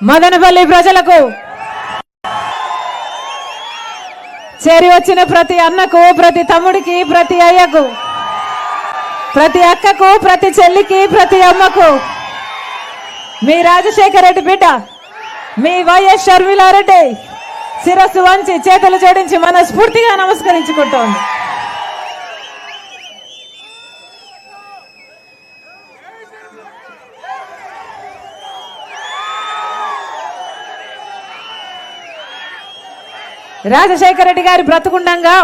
మదనపల్లి ప్రజలకు చేరి వచ్చిన ప్రతి అన్నకు ప్రతి తమ్ముడికి ప్రతి అయ్యకు ప్రతి అక్కకు ప్రతి చెల్లికి ప్రతి అమ్మకు మీ రాజశేఖర రెడ్డి బిడ్డ మీ వైఎస్ షర్మిలారెడ్డి శిరస్సు వంచి చేతులు జోడించి మనస్ఫూర్తిగా నమస్కరించుకుంటోంది. రాజశేఖర రెడ్డి గారి బ్రతుకుండంగా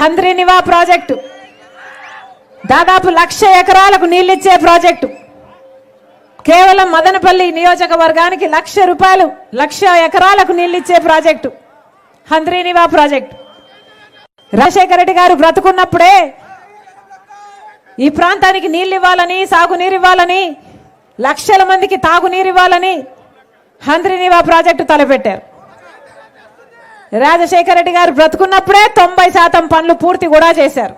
హంద్రినివా ప్రాజెక్టు. దాదాపు లక్ష ఎకరాలకు నీళ్ళిచ్చే ప్రాజెక్టు. కేవలం మదనపల్లి నియోజకవర్గానికి లక్ష రూపాయలు లక్ష ఎకరాలకు నీళ్ళిచ్చే ప్రాజెక్టు. హంద్రినివా ప్రాజెక్టు. రాజశేఖర రెడ్డి గారు బ్రతుకున్నప్పుడే ఈ ప్రాంతానికి నీళ్ళు ఇవ్వాలని సాగునీరు ఇవ్వాలని లక్షల మందికి తాగునీరు ఇవ్వాలని హంద్రినివా ప్రాజెక్టు తలపెట్టారు. రాజశేఖర రెడ్డి గారు బ్రతుకున్నప్పుడే తొంభై శాతం పనులు పూర్తి కూడా చేశారు.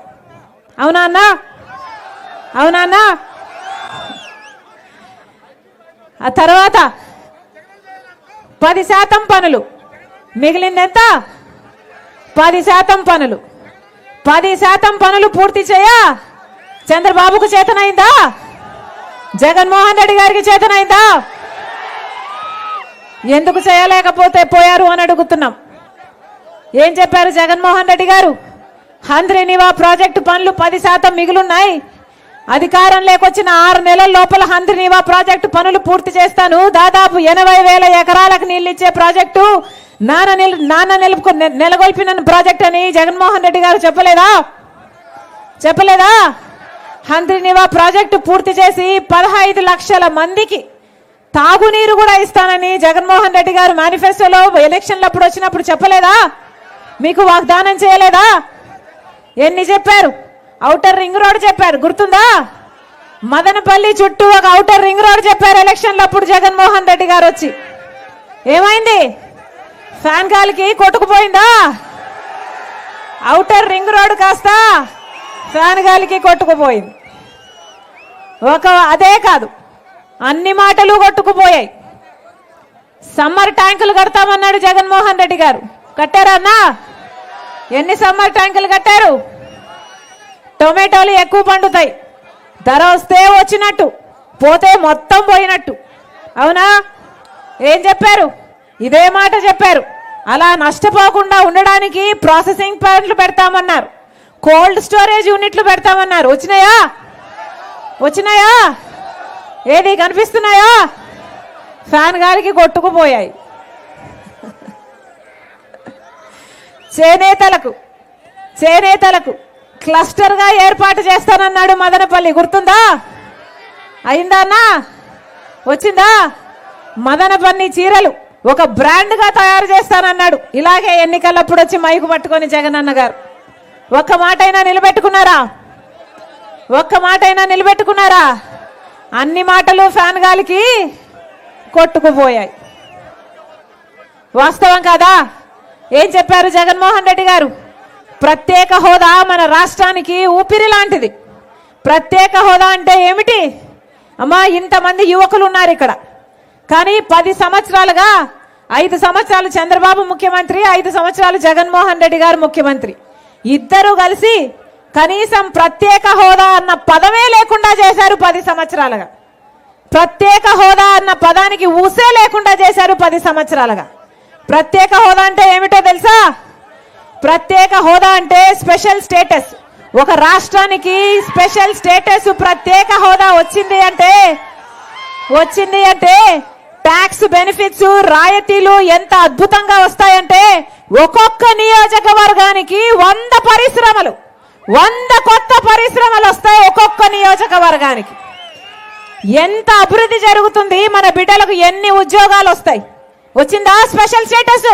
అవునా అన్నా? అవునా అన్నా? ఆ తర్వాత పది శాతం పనులు. మిగిలిందెంత? పది శాతం పనులు. పది శాతం పనులు పూర్తి చేయ? చంద్రబాబుకు చేతనైందా? జగన్మోహన్ రెడ్డి గారికి చేతనైందా? ఎందుకు చేయలేకపోతే పోయారు అని అడుగుతున్నాం. ఏం చెప్పారు జగన్మోహన్ రెడ్డి గారు? హంద్రినివా ప్రాజెక్టు పనులు పది శాతం మిగులున్నాయి. అధికారం లేకొచ్చిన ఆరు నెలల లోపల హంద్రినివా ప్రాజెక్టు పనులు పూర్తి చేస్తాను. దాదాపు ఎనభై వేల ఎకరాలకు నీళ్ళిచ్చే ప్రాజెక్టు నాన్న నిల్ నాన్న నిలుపుకు నెలకొల్పిన ప్రాజెక్ట్ అని జగన్మోహన్ రెడ్డి గారు చెప్పలేదా? చెప్పలేదా? హంద్రినివా ప్రాజెక్టు పూర్తి చేసి పదహైదు లక్షల మందికి తాగునీరు కూడా ఇస్తానని జగన్మోహన్ రెడ్డి గారు మేనిఫెస్టోలో ఎలక్షన్లు అప్పుడు వచ్చినప్పుడు చెప్పలేదా? మీకు వాగ్దానం చేయలేదా? ఎన్ని చెప్పారు? ఔటర్ రింగ్ రోడ్ చెప్పారు. గుర్తుందా? మదనపల్లి చుట్టూ ఒక ఔటర్ రింగ్ రోడ్ చెప్పారు ఎలక్షన్లు అప్పుడు జగన్మోహన్ రెడ్డి గారు వచ్చి. ఏమైంది? ఫ్యాన్ గాలికి కొట్టుకుపోయిందా? అవుటర్ రింగ్ రోడ్ కాస్త ఫ్యాన్ గాలికి కొట్టుకుపోయింది. ఒక అదే కాదు. అన్ని మాటలు కొట్టుకుపోయాయి. సమ్మర్ ట్యాంకులు కడతామన్నాడు జగన్మోహన్ రెడ్డి గారు. కట్టారా అన్నా? ఎన్ని సమ్మర్ ట్యాంకులు కట్టారు? టొమాటోలు ఎక్కువ పండుతాయి. ధర వస్తే వచ్చినట్టు పోతే మొత్తం పోయినట్టు. అవునా? ఏం చెప్పారు? ఇదే మాట చెప్పారు. అలా నష్టపోకుండా ఉండడానికి ప్రాసెసింగ్ ప్లాంట్లు పెడతామన్నారు. కోల్డ్ స్టోరేజ్ యూనిట్లు పెడతామన్నారు. వచ్చినాయా? వచ్చినాయా? ఏది కనిపిస్తున్నాయా? ఫ్యాన్ గాలికి కొట్టుకుపోయాయి. చేనేతలకు చేనేతలకు క్లస్టర్గా ఏర్పాటు చేస్తానన్నాడు మదనపల్లి. గుర్తుందా? అయిందా అన్నా? వచ్చిందా? మదనపల్లి చీరలు ఒక బ్రాండ్గా తయారు చేస్తానన్నాడు. ఇలాగే ఎన్నికలప్పుడు వచ్చి మైకు పట్టుకొని జగనన్న గారు. ఒక్క మాట అయినా నిలబెట్టుకున్నారా? ఒక్క మాట అయినా నిలబెట్టుకున్నారా? అన్ని మాటలు ఫ్యాన్ గాలికి కొట్టుకుపోయాయి. వాస్తవం కదా? ఏం చెప్పారు జగన్మోహన్ రెడ్డి గారు? ప్రత్యేక హోదా మన రాష్ట్రానికి ఊపిరి లాంటిది. ప్రత్యేక హోదా అంటే ఏమిటి? అమ్మా ఇంతమంది యువకులు ఉన్నారు ఇక్కడ. కానీ పది సంవత్సరాలుగా ఐదు సంవత్సరాలు చంద్రబాబు ముఖ్యమంత్రి ఐదు సంవత్సరాలు జగన్మోహన్ రెడ్డి గారు ముఖ్యమంత్రి. ఇద్దరు కలిసి కనీసం ప్రత్యేక హోదా అన్న పదమే లేకుండా చేశారు పది సంవత్సరాలుగా. ప్రత్యేక హోదా అన్న పదానికి ఊసే లేకుండా చేశారు పది సంవత్సరాలుగా. ప్రత్యేక హోదా అంటే ఏమిటో తెలుసా? ప్రత్యేక హోదా అంటే స్పెషల్ స్టేటస్. ఒక రాష్ట్రానికి స్పెషల్ స్టేటస్ ప్రత్యేక హోదా వచ్చింది అంటే వచ్చింది అంటే ట్యాక్స్ బెనిఫిట్స్ రాయితీలు ఎంత అద్భుతంగా వస్తాయంటే ఒక్కొక్క నియోజకవర్గానికి వంద పరిశ్రమలు. వంద కొత్త పరిశ్రమలు వస్తాయి ఒక్కొక్క నియోజకవర్గానికి. ఎంత అభివృద్ధి జరుగుతుంది మన బిడ్డలకు ఎన్ని ఉద్యోగాలు వస్తాయి? వచ్చిందా స్పెషల్ స్టేటస్?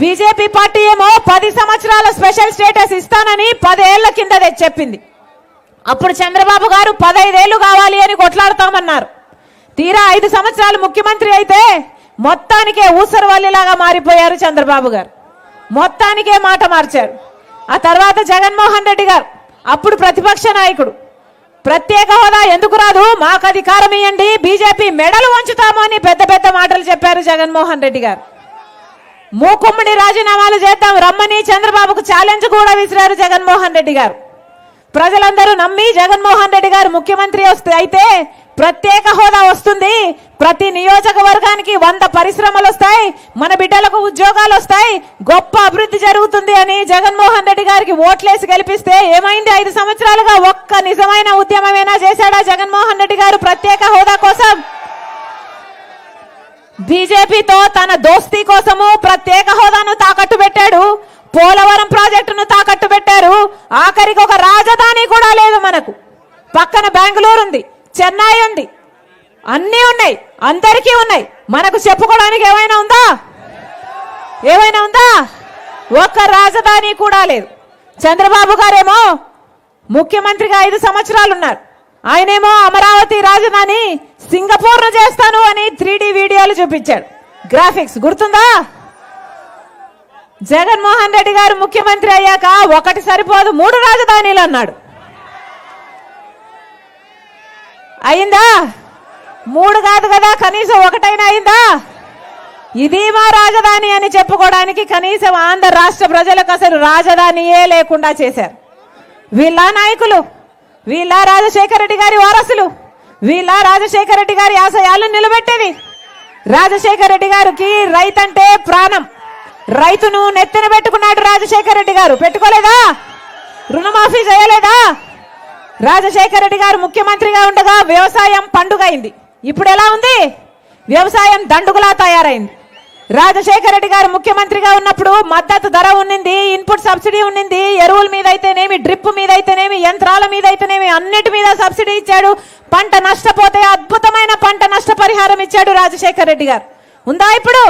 బీజేపీ పార్టీ ఏమో పది సంవత్సరాల స్పెషల్ స్టేటస్ ఇస్తానని పదేళ్ళ కింద చెప్పింది. అప్పుడు చంద్రబాబు గారు పదైదేళ్ళు కావాలి అని కొట్లాడతామన్నారు. తీరా ఐదు సంవత్సరాలు ముఖ్యమంత్రి అయితే మొత్తానికే ఊసరవల్లిలాగా మారిపోయారు చంద్రబాబు గారు. మొత్తానికే మాట మార్చారు. ఆ తర్వాత జగన్మోహన్ రెడ్డి గారు అప్పుడు ప్రతిపక్ష నాయకుడు ప్రత్యేక హోదా ఎందుకు రాదు? మాకు అధికారం ఇవ్వండి బీజేపీ మెడలు వంచుతాము అని పెద్ద పెద్ద మాటలు చెప్పారు జగన్మోహన్ రెడ్డి గారు. మూకుమ్మడి రాజీనామాలు చేద్దాం రమ్మని చంద్రబాబుకు ఛాలెంజ్ కూడా విసిరారు జగన్మోహన్ రెడ్డి గారు. ప్రజలందరూ నమ్మి జగన్మోహన్ రెడ్డి గారు ముఖ్యమంత్రి వస్తే అయితే ప్రత్యేక హోదా వస్తుంది ప్రతి నియోజకవర్గానికి వంద పరిశ్రమలు వస్తాయి. మన బిడ్డలకు ఉద్యోగాలు వస్తాయి. గొప్ప అభివృద్ధి జరుగుతుంది అని జగన్మోహన్ రెడ్డి గారికి ఓట్లేసి గెలిపిస్తే ఏమైంది? ఐదు సంవత్సరాలుగా ఒక్క నిజమైన ఉద్యమమేనా చేశాడా జగన్మోహన్ రెడ్డి గారు ప్రత్యేక హోదా కోసం? బీజేపీతో తన దోస్తీ కోసము ప్రత్యేక హోదాను తాకట్టు పెట్టాడు. పోలవరం ప్రాజెక్టును తాకట్టు పెట్టారు. ఆఖరికి ఒక రాజధాని కూడా లేదు మనకు. పక్కన బెంగళూరు ఉంది చెన్నై ఉంది. అన్నీ ఉన్నాయి. అందరికీ ఉన్నాయి. మనకు చెప్పుకోవడానికి ఏమైనా ఉందా? ఏమైనా ఉందా? ఒక్క రాజధాని కూడా లేదు. చంద్రబాబు గారేమో ముఖ్యమంత్రిగా ఐదు సంవత్సరాలు ఉన్నారు. ఆయనేమో అమరావతి రాజధాని సింగపూర్ చేస్తాను అని త్రీ వీడియోలు చూపించాడు. గ్రాఫిక్స్ గుర్తుందా? జగన్మోహన్ రెడ్డి గారు ముఖ్యమంత్రి అయ్యాక ఒకటి సరిపోదు మూడు రాజధానిలు అన్నాడు. అయిందా? మూడు కాదు కదా కనీసం ఒకటైనా అయిందా? ఇది మా రాజధాని అని చెప్పుకోవడానికి కనీసం ఆంధ్ర రాష్ట్ర ప్రజలకు అసలు రాజధానియే లేకుండా చేశారు. వీళ్ళ నాయకులు వీళ్ళ రాజశేఖర రెడ్డి గారి వారసులు వీళ్ళ రాజశేఖర రెడ్డి గారి ఆశయాలు నిలబెట్టేది. రాజశేఖర రెడ్డి గారికి రైతంటే ప్రాణం. రైతును నెత్తిన పెట్టుకున్నాడు రాజశేఖర రెడ్డి గారు. పెట్టుకోలేదా? రుణమాఫీ చేయలేదా? రాజశేఖర రెడ్డి గారు ముఖ్యమంత్రిగా ఉండగా వ్యవసాయం పండుగ అయింది. ఇప్పుడు ఎలా ఉంది? వ్యవసాయం దండుగులా తయారైంది. రాజశేఖర రెడ్డి గారు ముఖ్యమంత్రిగా ఉన్నప్పుడు మద్దతు ధర ఉన్నింది ఇన్పుట్ సబ్సిడీ ఉన్నింది ఎరువుల మీద అయితేనేమి డ్రిప్ మీద అయితేనేమి యంత్రాల మీద అయితేనేమి అన్నిటి మీద సబ్సిడీ ఇచ్చాడు. పంట నష్టపోతే అద్భుతమైన పంట నష్టపరిహారం ఇచ్చాడు రాజశేఖర రెడ్డి గారు. ఉందా ఇప్పుడు?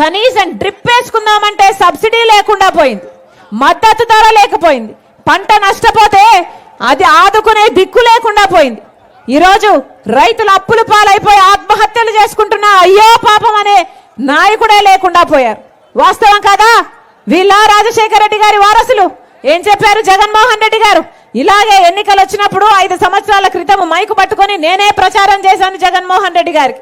కనీసం డ్రిప్ వేసుకుందామంటే సబ్సిడీ లేకుండా పోయింది. మద్దతు ధర లేకపోయింది. పంట నష్టపోతే అది ఆదుకునే దిక్కు లేకుండా పోయింది. ఈరోజు రైతులు అప్పులు పాలైపోయి ఆత్మహత్యలు చేసుకుంటున్న అయ్యో పాపం అనే నాయకుడే లేకుండా పోయారు. వాస్తవం కాదా? వీళ్ళ రాజశేఖర రెడ్డి గారి వారసులు. ఏం చెప్పారు జగన్మోహన్ రెడ్డి గారు? ఇలాగే ఎన్నికలు వచ్చినప్పుడు ఐదు సంవత్సరాల క్రితం మైకు పట్టుకొని నేనే ప్రచారం చేశాను జగన్మోహన్ రెడ్డి గారికి.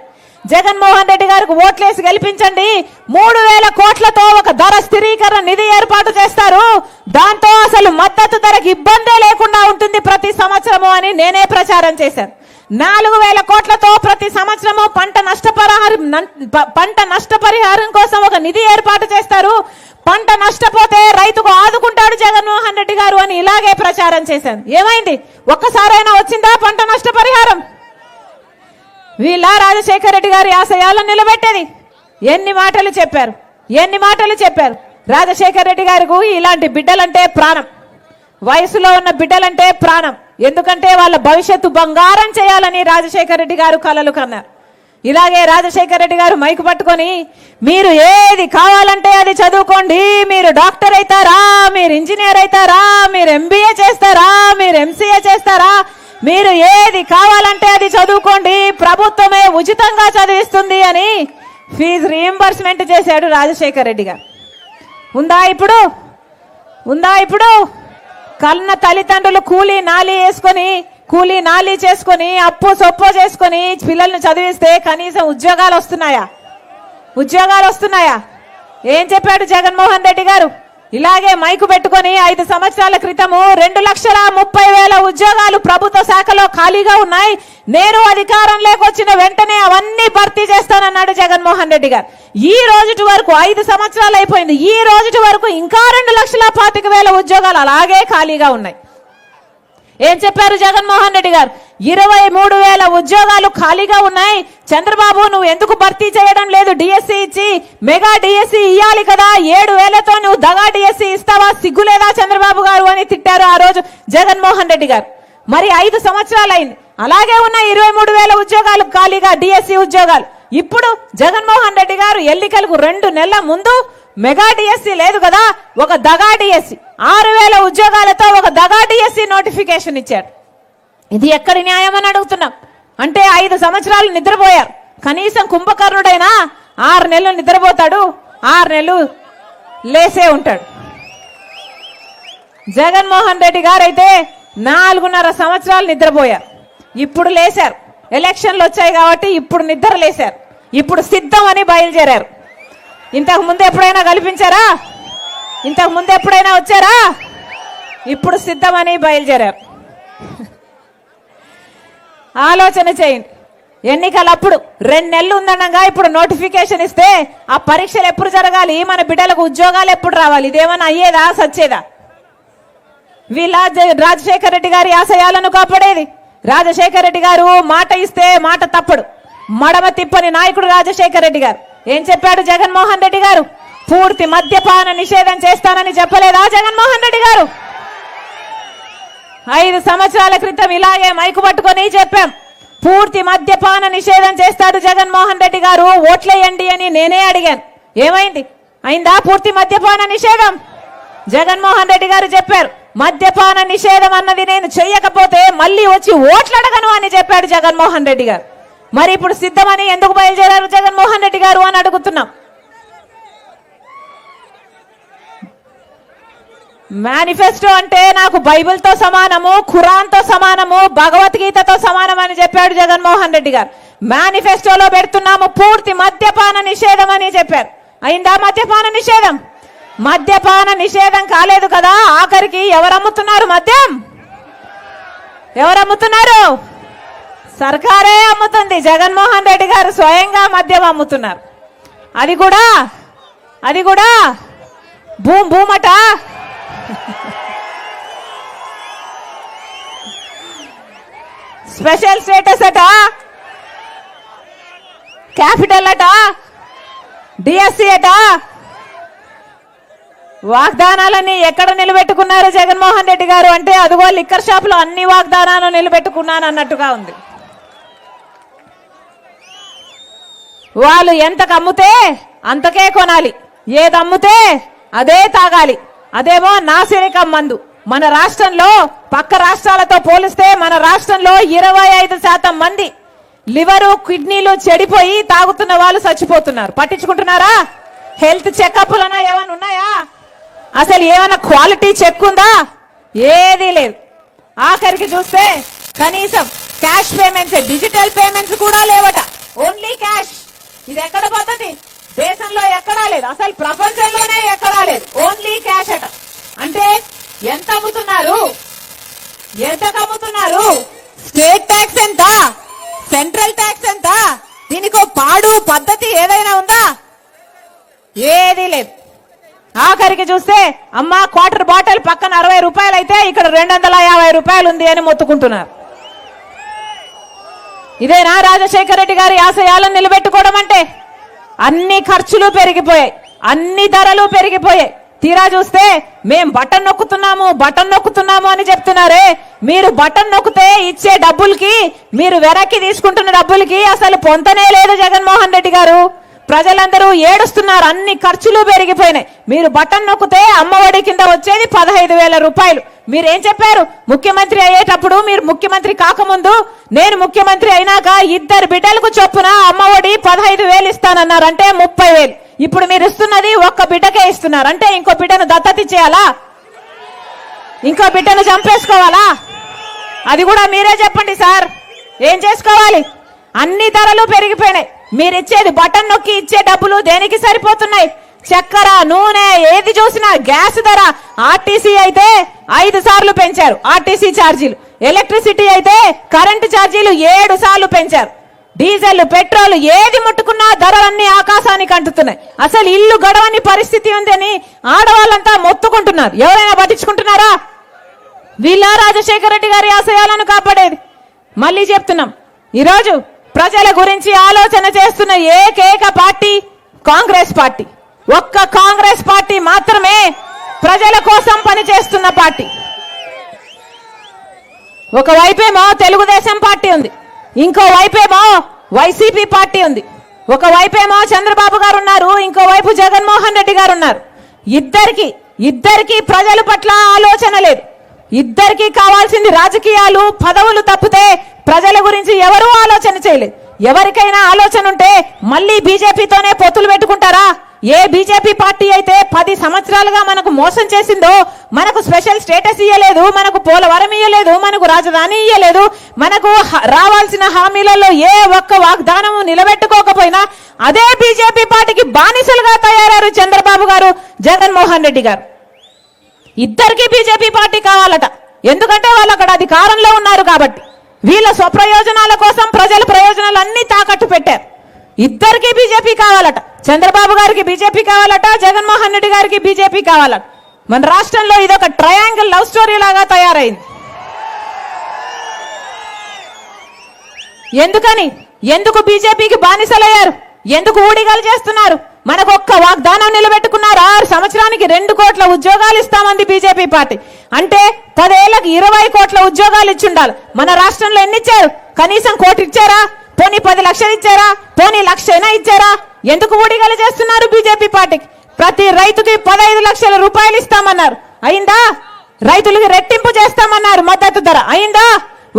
జగన్మోహన్ రెడ్డి గారికి ఓట్లేసి గెలిపించండి. మూడు వేల కోట్లతో ఒక ధర స్థిరీకరణ నిధి ఏర్పాటు చేస్తారు. దాంతో అసలు మద్దతు ధరకు ఇబ్బందే లేకుండా ఉంటుంది ప్రతి సంవత్సరము అని నేనే ప్రచారం చేశాను. నాలుగు వేల కోట్లతో ప్రతి సంవత్సరము పంట నష్టపరిహారం పంట నష్టపరిహారం కోసం ఒక నిధి ఏర్పాటు చేస్తారు. పంట నష్టపోతే రైతుకు ఆదుకుంటాడు జగన్మోహన్ రెడ్డి గారు అని ఇలాగే ప్రచారం చేశాను. ఏమైంది? ఒక్కసారైనా వచ్చిందా పంట నష్టపరిహారం? వీళ్ళ రాజశేఖర రెడ్డి గారి ఆశయాలను నిలబెట్టేది. ఎన్ని మాటలు చెప్పారు? ఎన్ని మాటలు చెప్పారు? రాజశేఖర రెడ్డి గారికి ఇలాంటి బిడ్డలంటే ప్రాణం. వయసులో ఉన్న బిడ్డలంటే ప్రాణం. ఎందుకంటే వాళ్ళ భవిష్యత్తు బంగారం చేయాలని రాజశేఖర రెడ్డి గారు కలలు కన్నారు. ఇలాగే రాజశేఖర రెడ్డి గారు మైకు పట్టుకొని మీరు ఏది కావాలంటే అది చదువుకోండి. మీరు డాక్టర్ అవుతారా? మీరు ఇంజనీర్ అవుతారా? మీరు ఎంబీఏ చేస్తారా? మీరు ఎంసీఏ చేస్తారా? మీరు ఏది కావాలంటే అది చదువుకోండి. ప్రభుత్వమే ఉచితంగా చదివిస్తుంది అని ఫీజు రీఎంబర్స్మెంట్ చేశాడు రాజశేఖర్ రెడ్డి గారు. ఉందా ఇప్పుడు? ఉందా ఇప్పుడు? కన్న తల్లిదండ్రులు కూలీ నాలి వేసుకొని కూలీ నాలి చేసుకొని అప్పు సొప్పు చేసుకొని పిల్లల్ని చదివిస్తే కనీసం ఉద్యోగాలు వస్తున్నాయా? ఉద్యోగాలు వస్తున్నాయా? ఏం చెప్పాడు జగన్మోహన్ రెడ్డి గారు? ఇలాగే మైకు పెట్టుకొని ఐదు సంవత్సరాల క్రితము రెండు లక్షల ముప్పై వేల ఉద్యోగాలు ప్రభుత్వ శాఖలో ఖాళీగా ఉన్నాయి. నేను అధికారం లేకొచ్చిన వెంటనే అవన్నీ భర్తీ చేస్తానన్నాడు జగన్మోహన్ రెడ్డి గారు. ఈ రోజుటి వరకు ఐదు సంవత్సరాలు అయిపోయింది. ఈ రోజుటి వరకు ఇంకా రెండు లక్షల పాతిక వేల ఉద్యోగాలు అలాగే ఖాళీగా ఉన్నాయి. ఏం చెప్పారు జగన్మోహన్ రెడ్డి గారు? ఇరవై మూడు వేల ఉద్యోగాలు ఖాళీగా ఉన్నాయి. చంద్రబాబు నువ్వు ఎందుకు భర్తీ చేయడం లేదు? డిఎస్సి ఇచ్చి మెగా డిఎస్సి ఇవ్వాలి కదా. ఏడు వేలతో నువ్వు దగా డిఎస్సి ఇస్తావా? సిగ్గులేదా చంద్రబాబు గారు అని తిట్టారు ఆ రోజు జగన్మోహన్ రెడ్డి గారు. మరి ఐదు సంవత్సరాలు అయింది అలాగే ఉన్న ఇరవై మూడు వేల ఉద్యోగాలు ఖాళీగా డిఎస్సి ఉద్యోగాలు. ఇప్పుడు జగన్మోహన్ రెడ్డి గారు ఎన్నికలకు రెండు నెలల ముందు మెగా డిఎస్సి లేదు కదా ఒక దగా డిఎస్సి ఆరు వేల ఉద్యోగాలతో ఒక దగా డిఎస్సి నోటిఫికేషన్ ఇచ్చారు. ఇది ఎక్కడి న్యాయం అని అడుగుతున్నాం. అంటే ఐదు సంవత్సరాలు నిద్రపోయారు. కనీసం కుంభకర్ణుడైనా ఆరు నెలలు నిద్రపోతాడు ఆరు నెలలు లేసే ఉంటాడు. జగన్మోహన్ రెడ్డి గారు అయితే నాలుగున్నర సంవత్సరాలు నిద్రపోయారు. ఇప్పుడు లేశారు. ఎలక్షన్లు వచ్చాయి కాబట్టి ఇప్పుడు నిద్ర లేశారు. ఇప్పుడు సిద్ధం అని బయలుదేరారు. ఇంతకు ముందు ఎప్పుడైనా కల్పించారా? ఇంతకు ముందు ఎప్పుడైనా వచ్చారా? ఇప్పుడు సిద్ధమని బయలుదేరారు. ఆలోచన చేయండి. ఎన్నికలప్పుడు రెండు నెలలు ఉందనగా ఇప్పుడు నోటిఫికేషన్ ఇస్తే ఆ పరీక్షలు ఎప్పుడు జరగాలి? మన బిడ్డలకు ఉద్యోగాలు ఎప్పుడు రావాలి? ఇదేమన్నా అయ్యేదా సచ్చేదా? వీళ్ళ రాజశేఖర రెడ్డి గారి ఆశయాలను కాపాడేది. రాజశేఖర రెడ్డి గారు మాట ఇస్తే మాట తప్పడు. మడమ తిప్పని నాయకుడు రాజశేఖర రెడ్డి గారు. ఏం చెప్పాడు జగన్మోహన్ రెడ్డి గారు? పూర్తి మద్యపాన నిషేధం చేస్తానని చెప్పలేదా జగన్మోహన్ రెడ్డి గారు? ఐదు సంవత్సరాల క్రితం ఇలాగే మైకు పట్టుకొని చెప్పాం. పూర్తి మద్యపాన నిషేధం చేస్తాడు జగన్మోహన్ రెడ్డి గారు. ఓట్లేయండి అని నేనే అడిగాను. ఏమైంది? అయిందా పూర్తి మద్యపాన నిషేధం? జగన్మోహన్ రెడ్డి గారు చెప్పారు మద్యపాన నిషేధం అన్నది నేను చెయ్యకపోతే మళ్ళీ వచ్చి ఓట్లు అడగను అని చెప్పాడు జగన్మోహన్ రెడ్డి గారు. మరి ఇప్పుడు సిద్ధమని ఎందుకు బయలుదేరారు జగన్మోహన్ రెడ్డి గారు అని అడుగుతున్నాం. మేనిఫెస్టో అంటే నాకు బైబిల్తో సమానము ఖురాన్తో సమానము భగవద్గీతతో సమానం అని చెప్పాడు జగన్మోహన్ రెడ్డి గారు. మేనిఫెస్టోలో పెడుతున్నాము పూర్తి మద్యపాన నిషేధం అని చెప్పారు. అయిందా మద్యపాన నిషేధం? మద్యపాన నిషేధం కాలేదు కదా ఆఖరికి ఎవరు అమ్ముతున్నారు మద్యం? ఎవరు అమ్ముతున్నారు సర్కారే అమ్ముతుంది. జగన్మోహన్ రెడ్డి గారు స్వయంగా మద్యం అమ్ముతున్నారు. అది కూడా అది కూడా భూమ్ భూమట. స్పెషల్ స్టేటస్ అట. క్యాపిటల్ అట. డిఎస్సి అట. వాగ్దానాలని ఎక్కడ నిలబెట్టుకున్నారు జగన్మోహన్ రెడ్డి గారు? అంటే అదిగో లిక్కర్ షాప్లో అన్ని వాగ్దానాలు నిలబెట్టుకున్నాను అన్నట్టుగా ఉంది. వాళ్ళు ఎంతకు అమ్ముతే అంతకే కొనాలి. ఏది అమ్ముతే అదే తాగాలి. అదేమో నాసిరకం మందు. మన రాష్ట్రంలో పక్క రాష్ట్రాలతో పోలిస్తే మన రాష్ట్రంలో ఇరవై ఐదు శాతం మంది లివరు కిడ్నీలు చెడిపోయి తాగుతున్న వాళ్ళు చచ్చిపోతున్నారు. పట్టించుకుంటున్నారా? హెల్త్ చెకప్లనా ఏమైనా ఉన్నాయా? అసలు ఏమైనా క్వాలిటీ చెక్ ఉందా? ఏదీ లేదు. ఆఖరికి చూస్తే కనీసం క్యాష్ పేమెంట్స్ డిజిటల్ పేమెంట్స్ కూడా లేవట. Only cash. ఇది ఎక్కడ పద్ధతి దేశంలో ఎక్కడా లేదు. అసలు ప్రపంచంలోనే ఎక్కడా లేదు. ఓన్లీ క్యాష్ అట. అంటే ఎంత అమ్ముతున్నారు? ఎంత అమ్ముతున్నారు స్టేట్ ట్యాక్స్ ఎంత? సెంట్రల్ ట్యాక్స్ ఎంత? దీనికి పాడు పద్ధతి ఏదైనా ఉందా? ఏదీ లేదు. ఆఖరికి చూస్తే అమ్మ క్వార్టర్ బాటిల్ పక్కన అరవై రూపాయలు అయితే ఇక్కడ రెండు వందల యాభై రూపాయలు ఉంది అని మొత్తుకుంటున్నారు. ఇదేనా రాజశేఖర రెడ్డి గారి ఆశయాలను నిలబెట్టుకోవడం అంటే? అన్ని ఖర్చులు పెరిగిపోయాయి అన్ని ధరలు పెరిగిపోయాయి. తీరా చూస్తే మేం బటన్ నొక్కుతున్నాము బటన్ నొక్కుతున్నాము అని చెప్తున్నారే. మీరు బటన్ నొక్కితే ఇచ్చే డబ్బులకి మీరు వెనక్కి తీసుకుంటున్న డబ్బులకి అసలు పొంతనే లేదు జగన్మోహన్ రెడ్డి గారు. ప్రజలందరూ ఏడుస్తున్నారు అన్ని ఖర్చులు పెరిగిపోయినాయి. మీరు బటన్ నొక్కితే అమ్మఒడి కింద వచ్చేది పదహైదు వేల రూపాయలు. మీరేం చెప్పారు? ముఖ్యమంత్రి అయ్యేటప్పుడు మీరు ముఖ్యమంత్రి కాకముందు నేను ముఖ్యమంత్రి అయినాక ఇద్దరు బిడ్డలకు చొప్పున అమ్మఒడి పదహైదు వేలు ఇస్తానన్నారు. అంటే ముప్పై వేలు. ఇప్పుడు మీరు ఇస్తున్నది ఒక్క బిడ్డకే ఇస్తున్నారు. అంటే ఇంకో బిడ్డను దత్తత చేయాలా ఇంకో బిడ్డను చంపేసుకోవాలా? అది కూడా మీరే చెప్పండి సార్. ఏం చేసుకోవాలి? అన్ని ధరలు పెరిగిపోయినాయి. మీరు ఇచ్చేది బటన్ నొక్కి ఇచ్చే డబ్బులు దేనికి సరిపోతున్నాయి? చక్కెర నూనె ఏది చూసినా గ్యాస్ ధర. ఆర్టీసీ అయితే ఐదు సార్లు పెంచారు ఆర్టీసీ ఛార్జీలు. ఎలక్ట్రిసిటీ అయితే కరెంటు ఛార్జీలు ఏడు సార్లు పెంచారు. డీజిల్ పెట్రోల్ ఏది ముట్టుకున్నా ధరలన్నీ ఆకాశానికి అంటుతున్నాయి. అసలు ఇల్లు గడవని పరిస్థితి ఉందని ఆడవాళ్ళంతా మొత్తుకుంటున్నారు. ఎవరైనా పట్టించుకుంటున్నారా? వీళ్ళ రాజశేఖర రెడ్డి గారి ఆశయాలను కాపాడేది. మళ్ళీ చెప్తున్నాం. ఈరోజు ప్రజల గురించి ఆలోచన చేస్తున్న ఏకైక పార్టీ కాంగ్రెస్ పార్టీ. ఒక్క కాంగ్రెస్ పార్టీ మాత్రమే ప్రజల కోసం పనిచేస్తున్న పార్టీ. ఒకవైపేమో తెలుగుదేశం పార్టీ ఉంది. ఇంకోవైపేమో వైసీపీ పార్టీ ఉంది. ఒకవైపేమో చంద్రబాబు గారు ఉన్నారు. ఇంకోవైపు జగన్మోహన్ రెడ్డి గారు ఉన్నారు. ఇద్దరికి ఇద్దరికి ప్రజల పట్ల ఆలోచన లేదు. ఇద్దరికి కావాల్సింది రాజకీయాలు పదవులు తప్పితే ప్రజల గురించి ఎవరూ ఆలోచన చేయలేదు. ఎవరికైనా ఆలోచన ఉంటే మళ్ళీ బీజేపీతోనే పొత్తులు పెట్టుకుంటారా? ఏ బీజేపీ పార్టీ అయితే పది సంవత్సరాలుగా మనకు మోసం చేసిందో మనకు స్పెషల్ స్టేటస్ ఇయ్యలేదు మనకు పోలవరం ఇయ్యలేదు మనకు రాజధాని ఇయ్యలేదు మనకు రావాల్సిన హామీలలో ఏ ఒక్క వాగ్దానము నిలబెట్టుకోకపోయినా అదే బీజేపీ పార్టీకి బానిసలుగా తయారారు చంద్రబాబు గారు జగన్మోహన్ రెడ్డి గారు. ఇద్దరికి బీజేపీ పార్టీ కావాలట. ఎందుకంటే వాళ్ళు అక్కడ అధికారంలో ఉన్నారు కాబట్టి. వీళ్ళ స్వప్రయోజనాల కోసం ప్రజల ప్రయోజనాలన్నీ తాకట్టు పెట్టారు. ఇద్దరికి బీజేపీ కావాలట. చంద్రబాబు గారికి బీజేపీ కావాలట జగన్మోహన్ రెడ్డి గారికి బీజేపీ కావాలట. మన రాష్ట్రంలో ఇదొక ట్రయాంగిల్ లవ్ స్టోరీ లాగా తయారైంది. ఎందుకని? ఎందుకు బీజేపీకి బానిసలయ్యారు? ఎందుకు ఊడిగాలు చేస్తున్నారు? మనకు ఒక్క వాగ్దానం నిలబెట్టుకున్నారు ఆరు సంవత్సరానికి రెండు కోట్ల ఉద్యోగాలు ఇస్తామంది బీజేపీ పార్టీ. అంటే పదేళ్ళకు ఇరవై కోట్ల ఉద్యోగాలు ఇచ్చుండాలి. మన రాష్ట్రంలో ఎన్ని ఇచ్చారు కనీసం కోటి ఇచ్చారా పోనీ పది లక్షలు ఇచ్చారా? పోనీ లక్షైనా ఇచ్చారా? ఎందుకు ఊడిగలు చేస్తున్నారు బీజేపీ పార్టీకి? ప్రతి రైతుకి పదహైదు లక్షల రూపాయలు ఇస్తామన్నారు. అయిందా? రైతులకి రెట్టింపు చేస్తామన్నారు మద్దతు ధర. అయిందా?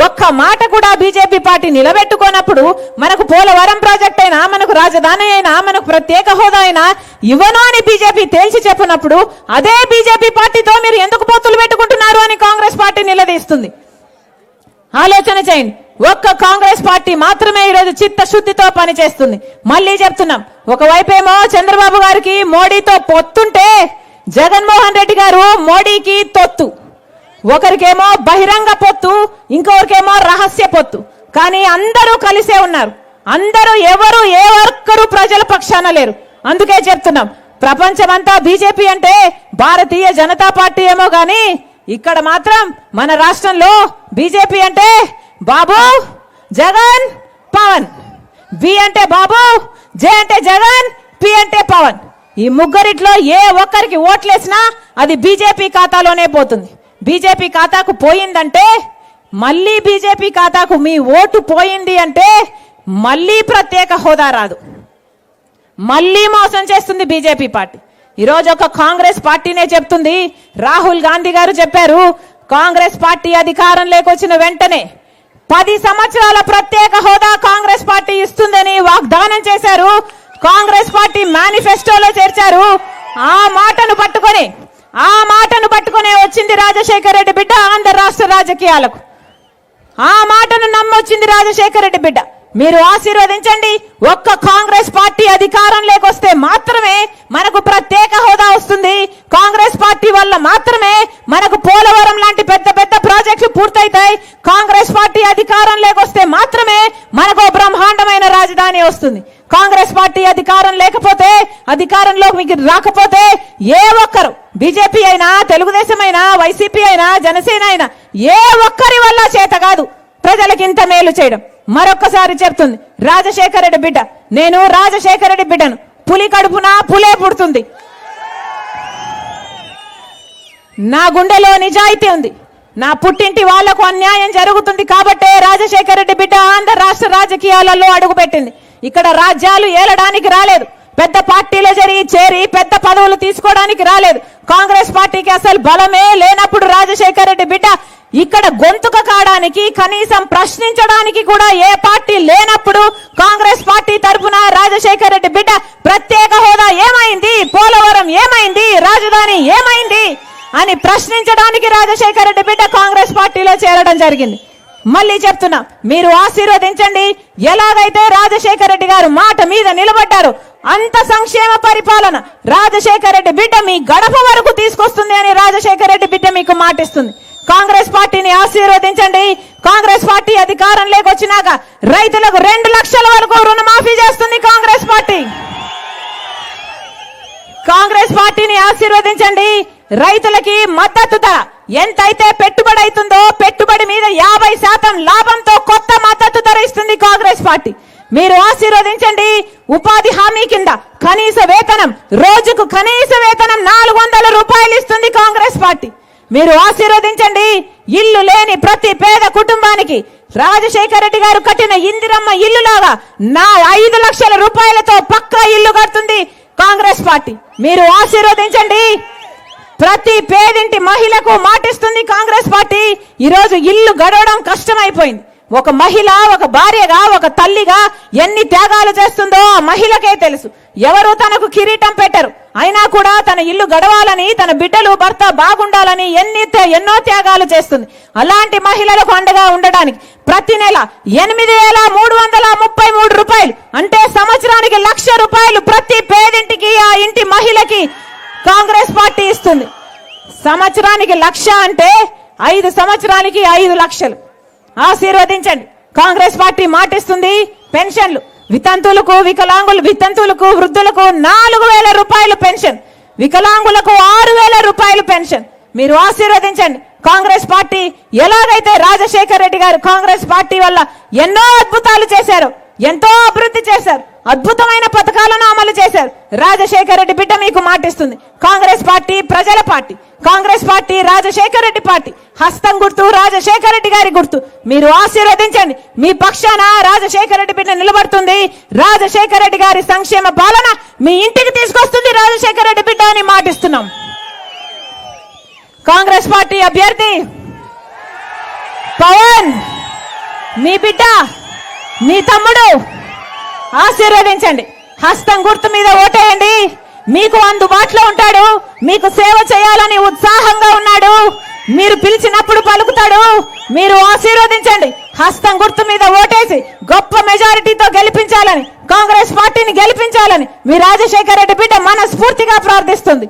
ఒక్క మాట కూడా బీజేపీ పార్టీ నిలబెట్టుకోనప్పుడు మనకు పోలవరం ప్రాజెక్ట్ అయినా మనకు రాజధాని అయినా మనకు ప్రత్యేక హోదా అయినా ఇవ్వను అని బీజేపీ తేల్చి చెప్పినప్పుడు అదే బీజేపీ పార్టీతో మీరు ఎందుకు పొత్తులు పెట్టుకుంటున్నారు అని కాంగ్రెస్ పార్టీ నిలదీస్తుంది. ఆలోచన చేయండి. ఒక్క కాంగ్రెస్ పార్టీ మాత్రమే ఈరోజు చిత్తశుద్ధితో పనిచేస్తుంది. మళ్ళీ చెప్తున్నాం ఒకవైపేమో చంద్రబాబు గారికి మోడీతో పొత్తుంటే జగన్మోహన్ రెడ్డి గారు మోడీకి తొత్తు. ఒకరికేమో బహిరంగ పొత్తు ఇంకొకరికేమో రహస్య పొత్తు. కానీ అందరూ కలిసే ఉన్నారు. అందరూ ఎవరు ఏ ఒక్కరు ప్రజల పక్షాన లేరు. అందుకే చెప్తున్నాం ప్రపంచమంతా బీజేపీ అంటే భారతీయ జనతా పార్టీ ఏమో గాని ఇక్కడ మాత్రం మన రాష్ట్రంలో బీజేపీ అంటే బాబు జగన్ పవన్. బి అంటే బాబు జే అంటే జగన్ పి అంటే పవన్. ఈ ముగ్గురిట్లో ఏ ఒక్కరికి ఓట్లేసినా అది బీజేపీ ఖాతాలోనే పోతుంది. బీజేపీ ఖాతాకు పోయిందంటే మళ్ళీ బీజేపీ ఖాతాకు మీ ఓటు పోయింది అంటే మళ్ళీ ప్రత్యేక హోదా రాదు. మళ్ళీ మోసం చేస్తుంది బీజేపీ పార్టీ. ఈరోజు ఒక కాంగ్రెస్ పార్టీనే చెప్తుంది. రాహుల్ గాంధీ గారు చెప్పారు కాంగ్రెస్ పార్టీ అధికారం లేకొచ్చిన వెంటనే పది సంవత్సరాల ప్రత్యేక హోదా కాంగ్రెస్ పార్టీ ఇస్తుందని వాగ్దానం చేశారు. కాంగ్రెస్ పార్టీ మేనిఫెస్టోలో చేర్చారు. ఆ మాటను పట్టుకొని ఆ మాటను పట్టుకునే వచ్చింది రాజశేఖర రెడ్డి బిడ్డ ఆంధ్ర రాష్ట్ర రాజకీయాలకు. ఆ మాటను నమ్మొచ్చింది రాజశేఖర రెడ్డి బిడ్డ. మీరు ఆశీర్వదించండి. ఒక్క కాంగ్రెస్ పార్టీ అధికారం లేకొస్తే మాత్రమే మనకు ప్రత్యేక హోదా వస్తుంది. కాంగ్రెస్ పార్టీ వల్ల మాత్రమే మనకు పోలవరం లాంటి పెద్ద పెద్ద ప్రాజెక్టులు పూర్తయితాయి. కాంగ్రెస్ పార్టీ అధికారం లేకొస్తే మాత్రమే మనకు బ్రహ్మాండమైన రాజధాని వస్తుంది. కాంగ్రెస్ పార్టీ అధికారం లేకపోతే అధికారంలో మీకు రాకపోతే ఏ ఒక్కరు బీజేపీ అయినా తెలుగుదేశం అయినా వైసీపీ అయినా జనసేన అయినా ఏ ఒక్కరి వల్ల చేత కాదు. ప్రజలకు ఇంత మేలు చేయడం. మరొక్కసారి చెప్తుంది రాజశేఖర రెడ్డి బిడ్డ. నేను రాజశేఖర రెడ్డి బిడ్డను. పులి కడుపున పులే పుడుతుంది. నా గుండెలో నిజాయితీ ఉంది. నా పుట్టింటి వాళ్ళకు అన్యాయం జరుగుతుంది కాబట్టే రాజశేఖర రెడ్డి బిడ్డ ఆంధ్ర రాష్ట్ర రాజకీయాలలో అడుగుపెట్టింది. ఇక్కడ రాజ్యాలు ఏలడానికి రాలేదు. పెద్ద పార్టీలో జరిగి చేరి పెద్ద పదవులు తీసుకోవడానికి రాలేదు. కాంగ్రెస్ పార్టీకి అసలు బలమే లేనప్పుడు రాజశేఖర రెడ్డి బిడ్డ ఇక్కడ గొంతుక కావడానికి కనీసం ప్రశ్నించడానికి కూడా ఏ పార్టీ లేనప్పుడు కాంగ్రెస్ పార్టీ తరఫున రాజశేఖర రెడ్డి బిడ్డ ప్రత్యేక హోదా ఏమైంది? పోలవరం ఏమైంది? రాజధాని ఏమైంది? అని ప్రశ్నించడానికి రాజశేఖర్ రెడ్డి బిడ్డ కాంగ్రెస్ పార్టీలో చేరడం జరిగింది. మళ్ళీ చెప్తున్నా మీరు ఆశీర్వదించండి. ఎలాగైతే రాజశేఖర రెడ్డి గారు మాట మీద నిలబడ్డారు అంత సంక్షేమ పరిపాలన రాజశేఖర రెడ్డి బిడ్డ మీ గడప వరకు తీసుకొస్తుంది అని రాజశేఖర రెడ్డి బిడ్డ మీకు మాటిస్తుంది. కాంగ్రెస్ పార్టీని ఆశీర్వదించండి. కాంగ్రెస్ పార్టీ అధికారం లేకొచ్చినాక రైతులకు రెండు లక్షల వరకు రుణమాఫీ చేస్తుంది కాంగ్రెస్ పార్టీ. కాంగ్రెస్ పార్టీని ఆశీర్వదించండి. రైతులకి మద్దతు ధర ఎంతైతే పెట్టుబడి అవుతుందో పెట్టుబడి మీద యాభై శాతం లాభంతో కొత్త మద్దతు ధర ఇస్తుంది కాంగ్రెస్ పార్టీ. మీరు ఆశీర్వదించండి. ఉపాధి హామీ కింద కనీస వేతనం రోజుకు కనీస వేతనం నాలుగు వందల రూపాయలు ఇస్తుంది కాంగ్రెస్ పార్టీ. మీరు ఆశీర్వదించండి. ఇల్లు లేని ప్రతి పేద కుటుంబానికి రాజశేఖర రెడ్డి గారు కట్టిన ఇందిరమ్మ ఇల్లులాగా నా ఐదు లక్షల రూపాయలతో పక్కా ఇల్లు కడుతుంది కాంగ్రెస్ పార్టీ. మీరు ఆశీర్వదించండి. ప్రతి పేదింటి మహిళకు మాటిస్తుంది కాంగ్రెస్ పార్టీ. ఈరోజు ఇల్లు గడవడం కష్టమైపోయింది. ఒక మహిళ ఒక భార్యగా ఒక తల్లిగా ఎన్ని త్యాగాలు చేస్తుందో ఆ మహిళకే తెలుసు. ఎవరు తనకు కిరీటం పెట్టరు. అయినా కూడా తన ఇల్లు గడవాలని తన బిడ్డలు భర్త బాగుండాలని ఎన్ని ఎన్నో త్యాగాలు చేస్తుంది. అలాంటి మహిళలకు అండగా ఉండడానికి ప్రతి నెల ఎనిమిది వేల మూడు వందల ముప్పై మూడు రూపాయలు అంటే సంవత్సరానికి లక్ష రూపాయలు ప్రతి పేదింటికి ఆ ఇంటి మహిళకి కాంగ్రెస్ పార్టీ ఇస్తుంది. సంవత్సరానికి లక్ష అంటే ఐదు సంవత్సరానికి ఐదు లక్షలు. ఆశీర్వదించండి. కాంగ్రెస్ పార్టీ మాటిస్తుంది పెన్షన్లు వితంతులకు వికలాంగులు వితంతువులకు వృద్ధులకు నాలుగు వేల రూపాయలు పెన్షన్ వికలాంగులకు ఆరు వేల రూపాయలు పెన్షన్. మీరు ఆశీర్వదించండి. కాంగ్రెస్ పార్టీ ఎలాగైతే రాజశేఖర్ రెడ్డి గారు కాంగ్రెస్ పార్టీ వల్ల ఎన్నో అద్భుతాలు చేశారు ఎంతో అభివృద్ధి చేశారు అద్భుతమైన పథకాలను అమలు చేశారు. రాజశేఖర రెడ్డి బిడ్డ మీకు మాటిస్తుంది. కాంగ్రెస్ పార్టీ ప్రజల party. Congress party Rajasekhara Reddy party. హస్తం గుర్తు రాజశేఖర రెడ్డి గారి గుర్తు. మీరు ఆశీర్వదించండి. మీ పక్షాన రాజశేఖర రెడ్డి బిడ్డ నిలబడుతుంది. రాజశేఖర రెడ్డి గారి సంక్షేమ పాలన మీ ఇంటికి తీసుకొస్తుంది రాజశేఖర రెడ్డి బిడ్డ అని మాటిస్తున్నాం. కాంగ్రెస్ పార్టీ అభ్యర్థి పవన్ మీ బిడ్డ మీ తమ్ముడు ఆశీర్వదించండి. హస్తం గుర్తు మీద ఓటేయండి. మీకు అందుబాటులో ఉంటాడు. మీకు సేవ చేయాలని ఉత్సాహంగా ఉన్నాడు. మీరు పిలిచినప్పుడు పలుకుతాడు. మీరు ఆశీర్వదించండి. హస్తం గుర్తు మీద ఓటేసి గొప్ప మెజారిటీతో గెలిపించాలని కాంగ్రెస్ పార్టీని గెలిపించాలని మీ రాజశేఖర రెడ్డి బిడ్డ మనస్ఫూర్తిగా ప్రార్థిస్తుంది.